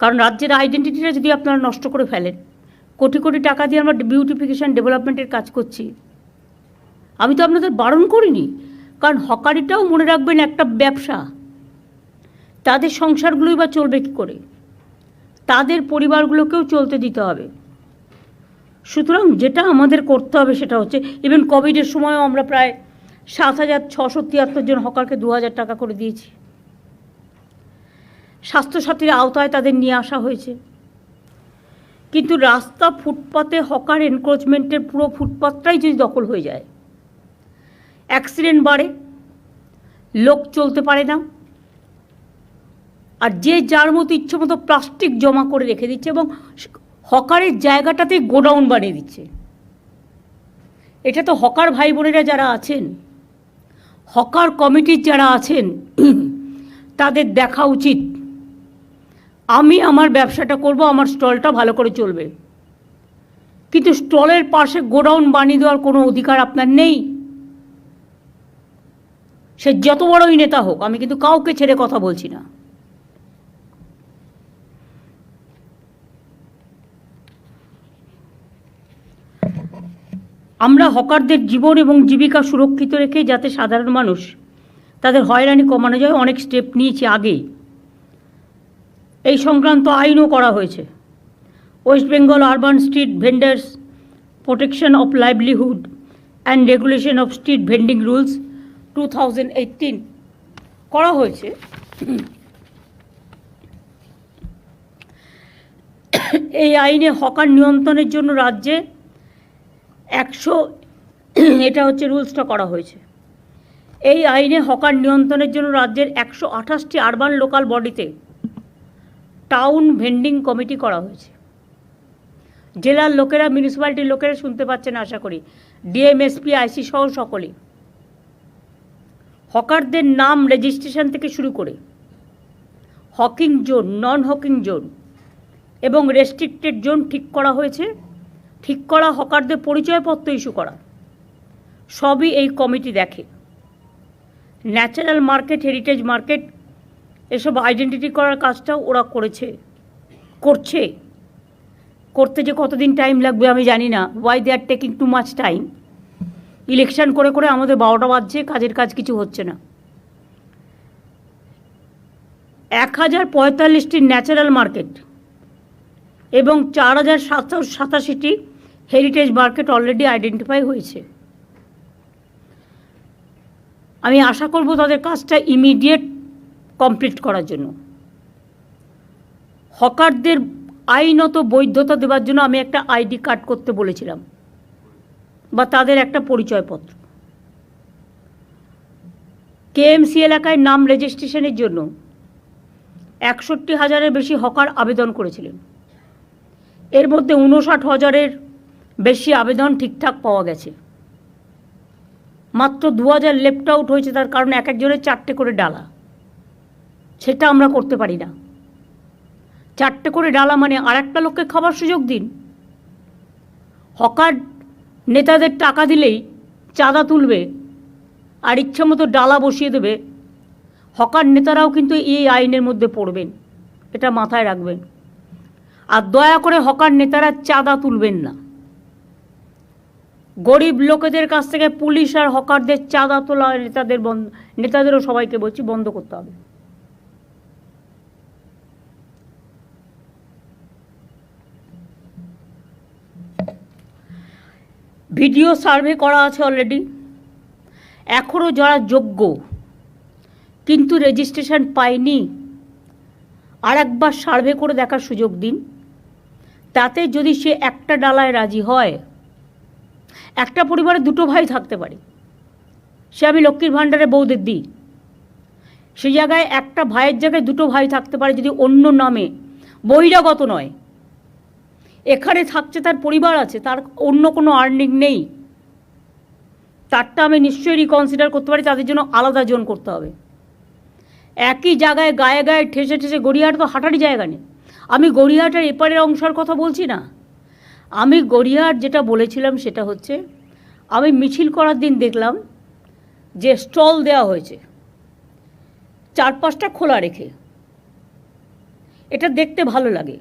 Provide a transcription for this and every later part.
কারণ রাজ্যের আইডেন্টিটিটা যদি আপনারা নষ্ট করে ফেলেন, কোটি কোটি টাকা দিয়ে আমরা বিউটিফিকেশান ডেভেলপমেন্টের কাজ করছি। আমি তো আপনাদের বারণ করিনি, কারণ হকারিটাও মনে রাখবেন একটা ব্যবসা। তাদের সংসারগুলোই বা চলবে কী করে? তাদের পরিবারগুলোকেও চলতে দিতে হবে। সুতরাং যেটা আমাদের করতে হবে সেটা হচ্ছে ইভেন কোভিডের সময়ও আমরা প্রায় সাত হাজার ছশো তিয়াত্তর জন হকারকে দু হাজার টাকা করে দিয়েছি। স্বাস্থ্যসাথীর আওতায় তাদের নিয়ে আসা হয়েছে। কিন্তু রাস্তা ফুটপাতে হকার এনক্রোচমেন্টের পুরো ফুটপাতটাই যদি দখল হয়ে যায় অ্যাক্সিডেন্ট বাড়ে, লোক চলতে পারে না, আর যে যার মতো ইচ্ছে মতো প্লাস্টিক জমা করে রেখে দিচ্ছে এবং হকারের জায়গাটাতে গোডাউন বানিয়ে দিচ্ছে। এটা তো হকার ভাই বোনেরা যারা আছেন, হকার কমিটির যারা আছেন, তাদের দেখা উচিত। আমি আমার ব্যবসাটা করব, আমার স্টলটা ভালো করে চলবে। কিন্তু স্টলের পাশে গোডাউন বানিয়ে দেওয়ার কোনো অধিকার আপনার নেই। সে যত বড়ই নেতা হোক, আমি কিন্তু কাউকে ছেড়ে কথা বলছি না। আমরা হকারদের জীবন এবং জীবিকা সুরক্ষিত রেখে যাতে সাধারণ মানুষ তাদের হয়রানি কমানো যায়, অনেক স্টেপ নিয়েছি আগেই এই সংক্রান্ত আইনও করা হয়েছে। West Bengal urban street vendors protection of livelihood and regulation of street vending rules two করা হয়েছে। এই আইনে হকার নিয়ন্ত্রণের জন্য রাজ্যে একশো, এটা হচ্ছে রুলসটা করা হয়েছে। এই আইনে হকার নিয়ন্ত্রণের জন্য রাজ্যের একশো আঠাশটি আরবান লোকাল বডিতে টাউন ভেন্ডিং কমিটি করা হয়েছে। জেলার লোকেরা মিউনিসিপ্যালিটির লোকেরা শুনতে পাচ্ছেন আশা করি। ডিএমএসপি আইসি সহ সকলে হকারদের নাম রেজিস্ট্রেশন থেকে শুরু করে। Hawking zone non hawking zone এবং রেস্ট্রিক্টেড জোন ঠিক করা হয়েছে। ঠিক করা হকারদের পরিচয়পত্র ইস্যু করা। সবই এই কমিটি দেখে। ন্যাচারাল মার্কেট হেরিটেজ মার্কেট এসব আইডেন্টিটি করার কাজটাও ওরা করেছে, করছে। করতে যে কতদিন টাইম লাগবে আমি জানি না। Why they are taking too much time election করে করে আমাদের বারোটা বাজছে, কাজের কাজ কিছু হচ্ছে না। এক হাজার পঁয়তাল্লিশটি ন্যাচারাল মার্কেট এবং চার হাজার সাতশো সাতাশিটি হেরিটেজ মার্কেট অলরেডি আইডেন্টিফাই হয়েছে। আমি আশা করব তাদের কাজটা ইমিডিয়েট কমপ্লিট করার জন্য। হকারদের আইনত বৈধতা দেওয়ার জন্য আমি একটা আইডি কার্ড করতে বলেছিলাম, বা তাদের একটা পরিচয়পত্র। কেএমসি এলাকায় নাম রেজিস্ট্রেশনের জন্য একষট্টি হাজারের বেশি হকার আবেদন করেছিলেন। এর মধ্যে উনষাট হাজারের বেশি আবেদন ঠিকঠাক পাওয়া গেছে। মাত্র দু হাজার লেফট আউট হয়েছে তার কারণ এক একজনের চারটে করে ডালা। সেটা আমরা করতে পারি না। চারটে করে ডালা মানে আর একটা লোককে খাবার সুযোগ দিন। হকার নেতাদের টাকা দিলেই চাঁদা তুলবে আর ইচ্ছে মতো ডালা বসিয়ে দেবে। হকার নেতারাও কিন্তু এই আইনের মধ্যে পড়বেন, এটা মাথায় রাখবেন। আর দয়া করে হকার নেতারা চাঁদা তুলবেন না। গরিব লোকেদের কাছ থেকে পুলিশ আর হকারদের চাঁদা তোলা নেতাদের বন্ধ নেতাদেরও সবাইকে বলছি বন্ধ করতে হবে। ভিডিও সার্ভে করা আছে অলরেডি এখনও যারা যোগ্য, কিন্তু রেজিস্ট্রেশন পায়নি আর একবার সার্ভে করে দেখার সুযোগ দিন। তাতে যদি সে একটা ডালায় রাজি হয়, একটা পরিবারে দুটো ভাই থাকতে পারে। সে আমি লক্ষ্মীর ভাণ্ডারে বৌদের দিই। সেই জায়গায় একটা ভাইয়ের জায়গায় দুটো ভাই থাকতে পারে যদি অন্য নামে, বহিরাগত নয়। এখানে থাকছে তার পরিবার আছে, তার অন্য কোনো আর্নিং নেই। তারটা আমি নিশ্চয়ই রিকনসিডার করতে পারি, তাদের জন্য আলাদা জোন করতে হবে। একই জায়গায় গায়ে গায়ে ঠেসে ঠেসে গড়িয়াহাট তো হাঁটারই জায়গা নেই। আমি গড়িয়াহাটের এপারের অংশের কথা বলছি না। আমি গড়িয়াহাট যেটা বলেছিলাম সেটা হচ্ছে, আমি মিছিল করার দিন দেখলাম যে স্টল দেওয়া হয়েছে। চার পাঁচটা খোলা রেখে। এটা দেখতে ভালো লাগে।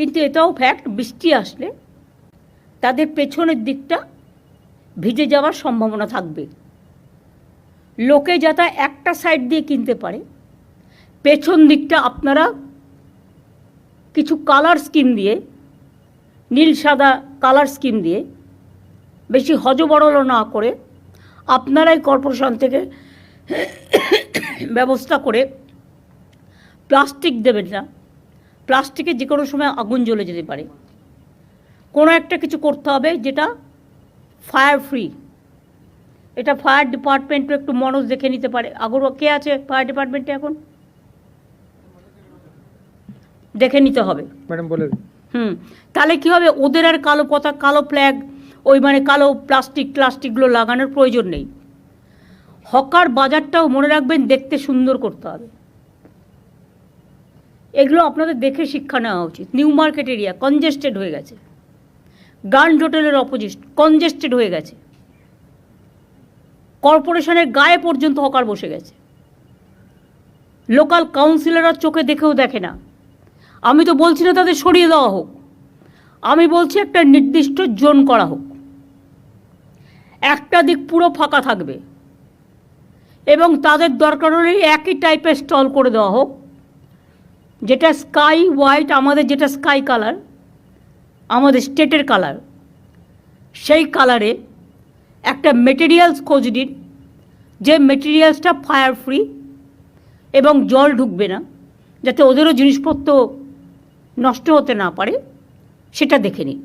কিন্তু এটাও ফ্যাক্ট বৃষ্টি আসলে তাদের পেছনের দিকটা ভিজে যাওয়ার সম্ভাবনা থাকবে। লোকে যাতে একটা সাইড দিয়ে কিনতে পারে, পেছন দিকটা আপনারা কিছু কালার স্কিম দিয়ে, নীল সাদা কালার স্কিম দিয়ে বেশি হজবরল না করে আপনারাই কর্পোরেশন থেকে ব্যবস্থা করে প্লাস্টিক দেবেন না। প্লাস্টিকে যে কোনো সময় আগুন জ্বলে যেতে পারে। কোনো একটা কিছু করতে হবে যেটা ফায়ার ফ্রি এটা ফায়ার ডিপার্টমেন্টও একটু মনোজ দেখে নিতে পারে। আগর কে আছে ফায়ার ডিপার্টমেন্টে এখন? দেখে নিতে হবে। ম্যাডাম বলে হুম তাহলে কি হবে? ওদের আর কালো পতাকা কালো ফ্ল্যাগ ওই মানে কালো প্লাস্টিক প্লাস্টিকগুলো লাগানোর প্রয়োজন নেই। হকার বাজারটাও মনে রাখবেন দেখতে সুন্দর করতে হবে। এগুলো আপনাদের দেখে শিক্ষা নেওয়া উচিত। নিউ মার্কেট এরিয়া কনজেস্টেড হয়ে গেছে। গার্ড হোটেলের অপোজিট কনজেস্টেড হয়ে গেছে। কর্পোরেশনের গায়ে পর্যন্ত হকার বসে গেছে। লোকাল কাউন্সিলররা চোখে দেখেও দেখে না। আমি তো বলছি না তাদের সরিয়ে দেওয়া হোক। আমি বলছি একটা নির্দিষ্ট জোন করা হোক। একটা দিক পুরো ফাঁকা থাকবে। এবং তাদের দরকার হলে একই টাইপের স্টল করে দেওয়া হোক। যেটা স্কাই হোয়াইট আমাদের যেটা স্কাই কালার আমাদের স্টেটের কালার সেই কালারে একটা মেটেরিয়ালস খোঁজ দিন যে মেটেরিয়ালসটা ফায়ার ফ্রি এবং জল ঢুকবে না, যাতে ওদেরও জিনিসপত্র নষ্ট হতে না পারে, সেটা দেখে নিন।